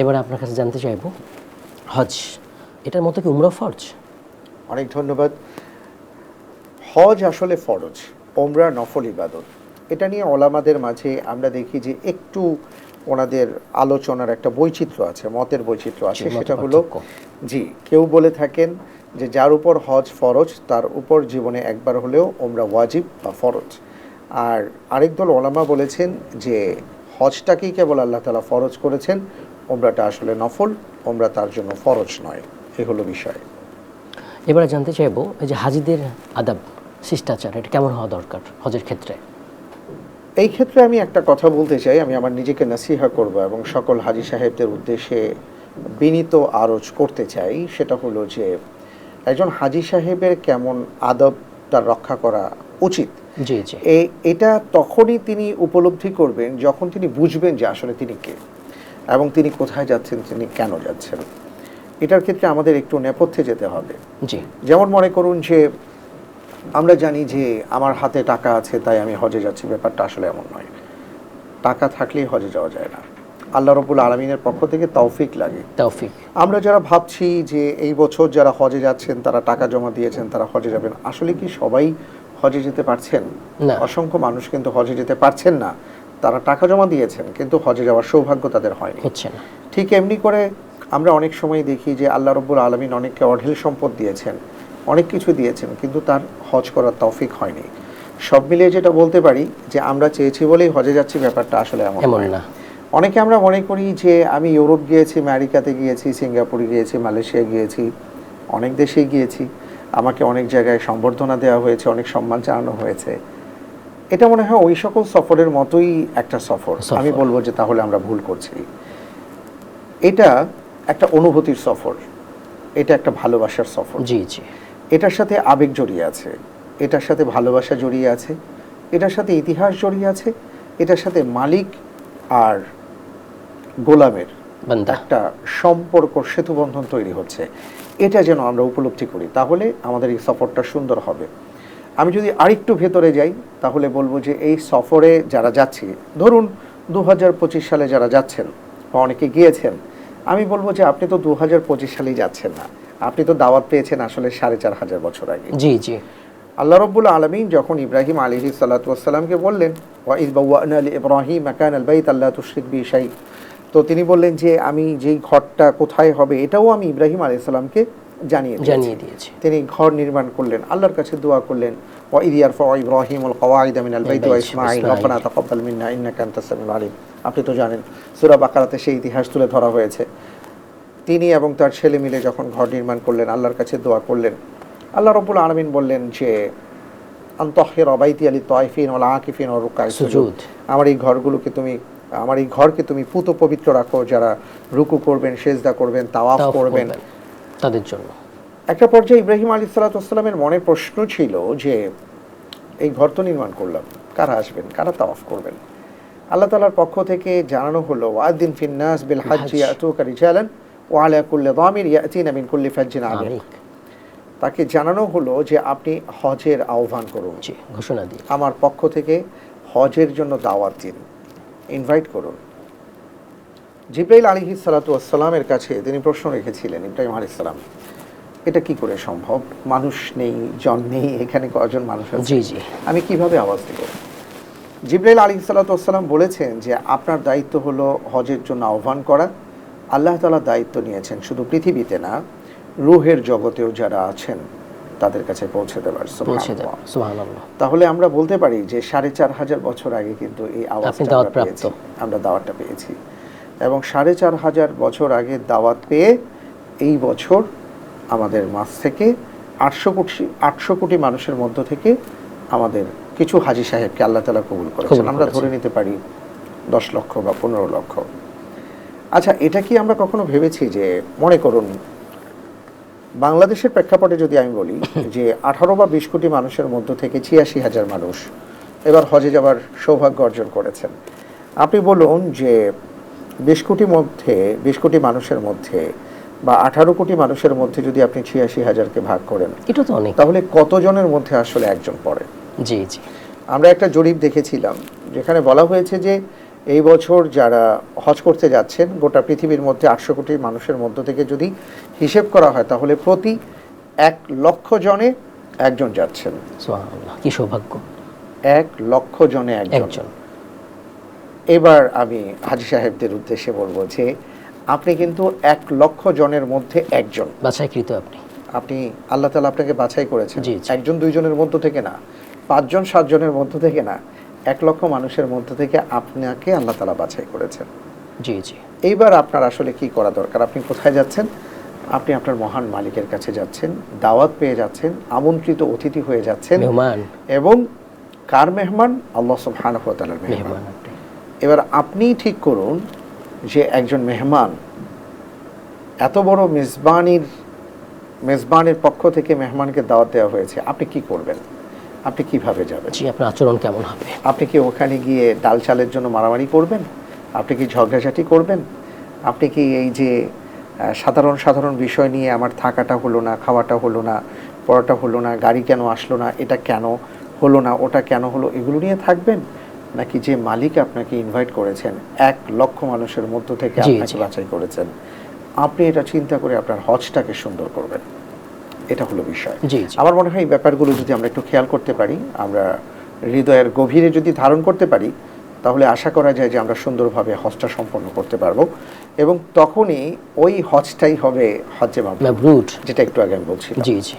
এবার আপনার কাছে জানতে চাইব হজ এটার মতো কি উমরা ফরজ? অনেক ধন্যবাদ। হজ আসলে ফরজ ওমরা নফল ইবাদত। এটা নিয়ে ওলামাদের মাঝে আমরা দেখি যে একটু ওনাদের আলোচনার একটা বৈচিত্র্য আছে মতের বৈচিত্র্য আছে সেটা হলো জি কেউ বলে থাকেন যে যার উপর হজ ফরজ তার উপর জীবনে একবার হলেও ওমরা ওয়াজিব বা ফরজ। আর আরেক দল ওলামা বলেছেন যে হজটাকেই কেবল আল্লাহ তালা ফরজ করেছেন ওমরাটা আসলে নফল ওমরা তার জন্য ফরজ নয়। এ হলো বিষয়। এবারে জানতে চাইব এই যে হাজিদের আদাব শিষ্টাচার এটা কেমন হওয়া দরকার হজের ক্ষেত্রে? এই ক্ষেত্রে আমি একটা কথা বলতে চাই আমি আমার নিজেকে নাসিহা করব এবং সকল হাজি সাহেবদের উদ্দেশ্যে বিনীত আরজ করতে চাই সেটা হলো যে একজন হাজি সাহেবের কেমন আদব তার রক্ষা করা উচিত। জি জি। এ- এটা তখনই তিনি উপলব্ধি করবেন যখন তিনি বুঝবেন যে আসলে তিনি কে। এবং তিনি কোথায় যাচ্ছেন তিনি কেন যাচ্ছেন? এটার ক্ষেত্রে আমাদের একটু নেপথ্যে যেতে হবে। জি। যেমন মনে করুন যে আমরা জানি যে আমার হাতে টাকা আছে তাই আমি হজে যাচ্ছি। ব্যাপারটা আসলে এমন নয়। টাকা থাকলেই হজে যাওয়া যায় না। আল্লাহ রবুল আলমিনের পক্ষ থেকে তৌফিক লাগে। তৌফিক। আমরা যারা ভাবছি যে এই বছর যারা হজে যাচ্ছেন তারা টাকা জমা দিয়েছেন তারা হজে যাবেন আসলে কি সবাই হজে যেতে পারছেন। অসংখ্য মানুষ কিন্তু হজে যেতে পারছেন না। তারা টাকা জমা দিয়েছেন কিন্তু হজে যাওয়ার সৌভাগ্য তাদের হয়নি। হচ্ছে না। ঠিক এমনি করে আমরা অনেক সময় দেখি যে আল্লাহ রব্বুল আলমিন অনেককে অঢেল সম্পদ দিয়েছেন অনেক কিছু দিয়েছেন কিন্তু তার হজ করার তৌফিক হয়নি। সব মিলিয়ে যেটা বলতে পারি যে আমরা চেয়েছি বলেই হজে যাচ্ছি ব্যাপারটা আসলে এমন এমন না। অনেকে আমরা মনে করি যে আমি ইউরোপ গিয়েছি আমেরিকাতে গিয়েছি সিঙ্গাপুর গিয়েছি মালয়েশিয়া গিয়েছি অনেক দেশে গিয়েছি। আমাকে অনেক জায়গায় সম্বর্ধনা দেওয়া হয়েছে অনেক সম্মান জানানো হয়েছে। এটা মনে হয় ওই সকল সফরের মতোই একটা সফর। আমি বলব যে তাহলে আমরা ভুল করছি। এটা একটা অনুভূতির সফর। এটা একটা ভালোবাসার সফর। জি জি। এটার সাথে আবেগ জড়িয়ে আছে। এটার সাথে ভালোবাসা জড়িয়ে আছে। এটার সাথে ইতিহাস জড়িয়ে আছে। এটার সাথে মালিক আর গোলামের একটা সম্পর্ক সেতুবন্ধন তৈরি হচ্ছে। এটা যেন আমরা উপলব্ধি করি তাহলে আমাদের এই সফরটা সুন্দর হবে। আমি যদি আরেকটু ভেতরে যাই তাহলে বলব যে এই সফরে যারা যাচ্ছে ধরুন দু হাজার পঁচিশ সালে যারা যাচ্ছেন বা অনেকে গিয়েছেন আমি বলব যে আপনি তো দু হাজার পঁচিশ সালেই যাচ্ছেন না। আপনি তো দাওয়াত পেয়েছেন আসলে সাড়ে চার হাজার বছর আগে। জি জি। আল্লাহ রব্বুল আলমিন যখন ইব্রাহিম আলিহি সাল্লাতামকে বললেন আলী ইব্রাহিম আল বাইত আল্লাহ তুশরিক বি শাই তো তিনি বললেন যে আমি যেই ঘরটা কোথায় হবে এটাও আমি ইব্রাহিম আলী সাল্লামকে জানিয়ে দিয়েছি। জানিয়ে দিয়েছি তিনি ঘর নির্মাণ করলেন আল্লাহর কাছে দোয়া করলেন ওয়াইদ ইয়ারফা ইব্রাহিম আল কওয়াইদ মিন আল বাইত ওয়া ইসমাঈল। রব্বানা তাকাব্বাল মিন্না ইন্নাকা আনতাস সামিউল আলিম আপনি তো জানেন সূরা বাকারাতে সেই ইতিহাস তুলে ধরা হয়েছে তিনি এবং তার ছেলে মিলে যখন ঘর নির্মাণ করলেন আল্লাহর কাছে দোয়া করলেন আল্লাহ রব্বুল আলমিন বললেন যে আন্তহের অবাইতি আলী তয়ফিন ওলা আকিফিন ও রুকায় সুজুদ। আমার এই ঘরগুলোকে তুমি আমার এই ঘরকে তুমি পুত পবিত্র রাখো যারা রুকু করবেন সেজদা করবেন তাওয়াফ করবেন তাদের জন্য। একটা পর্যায়ে ইব্রাহিম আলী সালাতামের মনে প্রশ্ন ছিল যে এই ঘর তো নির্মাণ করলাম কারা আসবেন কারা তাওয়াফ করবেন? আল্লাহ তালার পক্ষ থেকে জানানো হলো ওয়াদিন ফিন্নাস বিল হাজ্জি ইয়াতুকা রিজালান ওয়া আলা কুল্লি দামির ইয়াতিনা মিন কুল্লি ফাজ্জিন আমিক আমিক তাকে জানানো হলো যে আপনি হজের আহ্বান করুন। ঘোষণা দিয়ে। আমার পক্ষ থেকে হজের জন্য দাওয়াত দিন। ইনভাইট করুন। জিব্রাইল আলী সালাতামের কাছে তিনি প্রশ্ন রেখেছিলেন ইব্রাহিম আলী সালাম এটা কি করে সম্ভব? মানুষ নেই জন নেই এখানে কজন মানুষ আছে? জি জি। আমি কীভাবে আওয়াজ দেব? জিব্রাইল আলী সাল্লাতাম বলেছেন যে আপনার দায়িত্ব হলো হজের জন্য আহ্বান করা। আল্লাহ তালা দায়িত্ব নিয়েছেন শুধু পৃথিবীতে না রুহের জগতেও যারা আছেন তাদের কাছে পৌঁছে দেওয়ার তাহলে আমরা বলতে পারি যে সাড়ে চার হাজার বছর আগে কিন্তু এই আওয়াজটা আমরা প্রাপ্ত। পেয়েছি। এবং সাড়ে চার হাজার বছর আগে দাওয়াত পেয়ে এই বছর আমাদের মাছ থেকে আটশো কোটি আটশো কোটি মানুষের মধ্য থেকে আমাদের কিছু হাজি সাহেবকে আল্লাহ তালা কবুল করেছেন। আমরা ধরে নিতে পারি দশ লক্ষ বা পনেরো লক্ষ। আচ্ছা এটা কি আমরা কখনো ভেবেছি যে মনে করুন বাংলাদেশের প্রেক্ষাপটে যদি আমি বলি যে আঠারো বা বিশ কোটি মানুষের মধ্য থেকে ছিয়াশি হাজার মানুষ এবার হজে যাবার সৌভাগ্য অর্জন করেছেন। আপনি বলুন যে বিশ কোটি মধ্যে বিশ কোটি মানুষের মধ্যে বা আঠারো কোটি মানুষের মধ্যে যদি আপনি ছিয়াশি হাজারকে ভাগ করেন এটা তো অনেক। তাহলে কতজনের মধ্যে আসলে একজন পড়ে? জি জি। আমরা একটা জরিপ দেখেছিলাম যেখানে বলা হয়েছে যে এই বছর যারা হজ করতে যাচ্ছেন গোটা পৃথিবীর মধ্যে আটশো কোটি মানুষের মধ্য থেকে যদি হিসেব করা হয় তাহলে প্রতি এক লক্ষ জনে একজন যাচ্ছেন। কি সৌভাগ্য। এক লক্ষ জনে একজন। একজন। এবার আমি হাজি সাহেবদের উদ্দেশ্যে বলব যে আপনি কিন্তু এক লক্ষ জনের মধ্যে একজন। বাছাইকৃত আপনি। আপনি আল্লাহ তালা আপনাকে বাছাই করেছেন। একজন দুইজনের মধ্য থেকে না পাঁচজন সাতজনের মধ্য থেকে না এক লক্ষ মানুষের মধ্য থেকে আপনাকে আল্লাহ তালা বাছাই করেছেন। জি জি। এইবার আপনার আসলে কি করা দরকার? আপনি কোথায় যাচ্ছেন? আপনি আপনার মহান মালিকের কাছে যাচ্ছেন দাওয়াত পেয়ে যাচ্ছেন আমন্ত্রিত অতিথি হয়ে যাচ্ছেন। এবং কার মেহমান? আল্লাহ সুবহানাহু ওয়া তাআলার মেহমান। এবার আপনি ঠিক করুন যে একজন মেহমান এত বড় মেজবানির মেজবানের পক্ষ থেকে মেহমানকে দাওয়াত দেওয়া হয়েছে আপনি কি করবেন? আপনি কীভাবে যাবেন? জি আপনার আচরণ কেমন হবে? আপনি কি ওখানে গিয়ে ডাল চালের জন্য মারামারি করবেন? আপনি কি ঝগড়াঝাটি করবেন? আপনি কি এই যে সাধারণ সাধারণ বিষয় নিয়ে আমার থাকাটা হলো না খাওয়াটা হলো না পড়াটা হলো না গাড়ি কেন আসলো না এটা কেন হলো না ওটা কেন হলো এগুলো নিয়ে থাকবেন? নাকি যে মালিক আপনাকে ইনভাইট করেছেন এক লক্ষ মানুষের মধ্য থেকে আপনাকে বাছাই করেছেন। আপনি এটা চিন্তা করে আপনার হজটাকে সুন্দর করবেন। এটা হলো বিষয়। আমার মনে হয় এই ব্যাপারগুলো যদি আমরা একটু খেয়াল করতে পারি আমরা হৃদয়ের গভীরে যদি ধারণ করতে পারি তাহলে আশা করা যায় যে আমরা সুন্দরভাবে হজটা সম্পন্ন করতে পারব। এবং তখনই ওই হজটাই হবে হজ্জে মাবরুর মাবরুর যেটা একটু আগে আমি বলছি জি জি।